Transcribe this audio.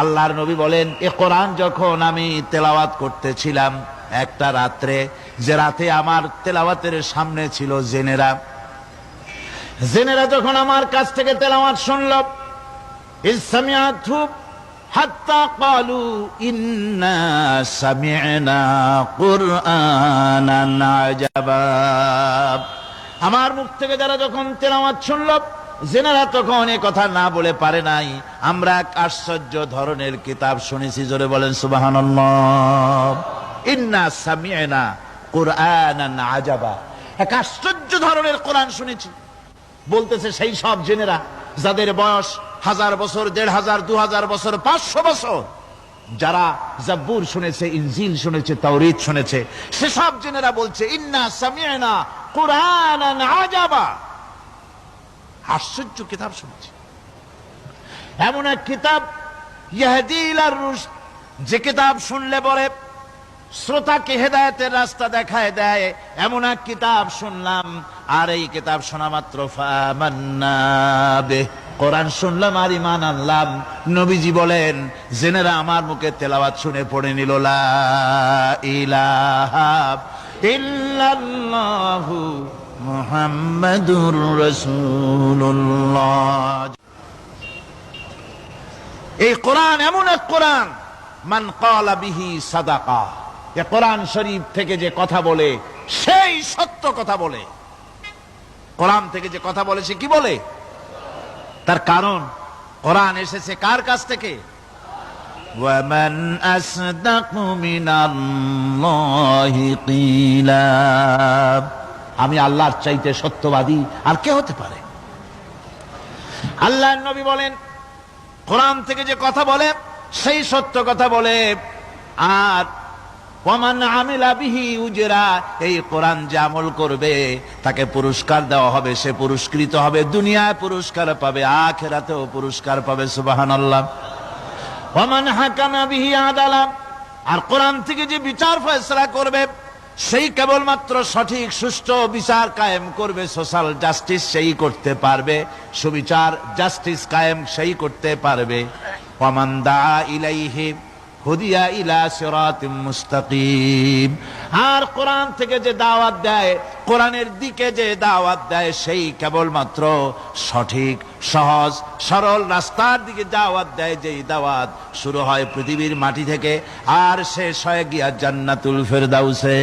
আল্লাহর নবী বলেন, এ কোরআন যখন আমি তেলাওয়াত করতেছিলাম একটা রাত্রে, যে রাতে আমার তেলাওয়াতের সামনে ছিল জেনেরা। জেনেরা যখন আমার কাছ থেকে তেলাওয়াত শুনল ইসলামিয়াথু হাত্তা ক্বালু ইন্না সামি'না কুরআনান আজাবা। আমার মুখ থেকে যারা যখন তেলাওয়াত শুনল জেনারা তখন এ কথা না বলে পারে নাই। আমরা এক আশ্চর্য ধরনের কিতাব শুনেছি, জোরে বলেন সামি'না কুরআনান আজাবা। এক আশ্চর্য ধরনের কোরআন শুনেছি। বলতেছে সেই সব জেনেরা, যাদের বয়স হাজার বছর, দেড় হাজার, দু হাজার বছর, পাঁচশো বছর। যারা জাব্বুর শুনেছে, ইনজিল শুনেছে তাওরিত শুনেছে, সেসব জেনেরা বলছে, ইন্না সামিয়না কোরআন আজাবা। আশ্চর্য কিতাব শুনেছি এমন এক কিতাব ইয়াহদি ইলার রুশদ, যে কিতাব শুনলে পরে শ্রোতাকে হেদায়তের রাস্তা দেখায় দেয় এমন এক কিতাব শুনলাম আর এই কিতাব শোনা মাত্র। কোরআন শুনলাম আর ইমান আনলাম নবীজি বলেন জেনেরা আমার মুখে তেলাওয়াত শুনে পড়ে নিল ইলাহা ইল্লাল্লাহু মুহাম্মাদুর রাসূলুল্লাহ এই কোরআন এমন এক কোরআন মান কালা বিহি সাদাকা এ কোরআন শরীফ থেকে যে কথা বলে সেই সত্য কথা বলে কোরআন থেকে যে কথা বলে সে কি বলে তার কারণ কোরআন এসেছে কার কাছ থেকে ومن أصدق من الله قيلا আমি আল্লাহর চাইতে সত্যবাদী আর কে হতে পারে? আল্লাহ নবী বলেন, কোরআন থেকে যে কথা বলে, সেই সত্য কথা বলে, আর এই কোরআন যে আমল করবে, তাকে পুরস্কার দেওয়া হবে, সে পুরস্কৃত হবে, দুনিয়ায় পুরস্কার পাবে, আখেরাতেও পুরস্কার পাবে, সুবহানাল্লাহ। ওমান হাকামা বিহি আদালাম আর কোরআন থেকে যে বিচার ফয়সলা করবে সেই কেবলমাত্র সঠিক, সুষ্ঠু বিচার কায়েম করবে সোশ্যাল জাস্টিস সেই করতে পারবে। সুবিচার জাস্টিস কায়েম সেই করতে পারবে। অমান্দা ইলাইহি, হুদিয়া ইলা সিরাতিম মুস্তাকিম। আর কোরআন থেকে যে দাওয়াত দেয় কোরআনের দিকে যে দাওয়াত দেয় সেই কেবলমাত্র সঠিক, সহজ, সরল রাস্তার দিকে দাওয়াত দেয় যেই দাওয়াত শুরু হয় পৃথিবীর মাটি থেকে আর শেষ হয় গিয়া জান্নাতুল ফেরদাউসে।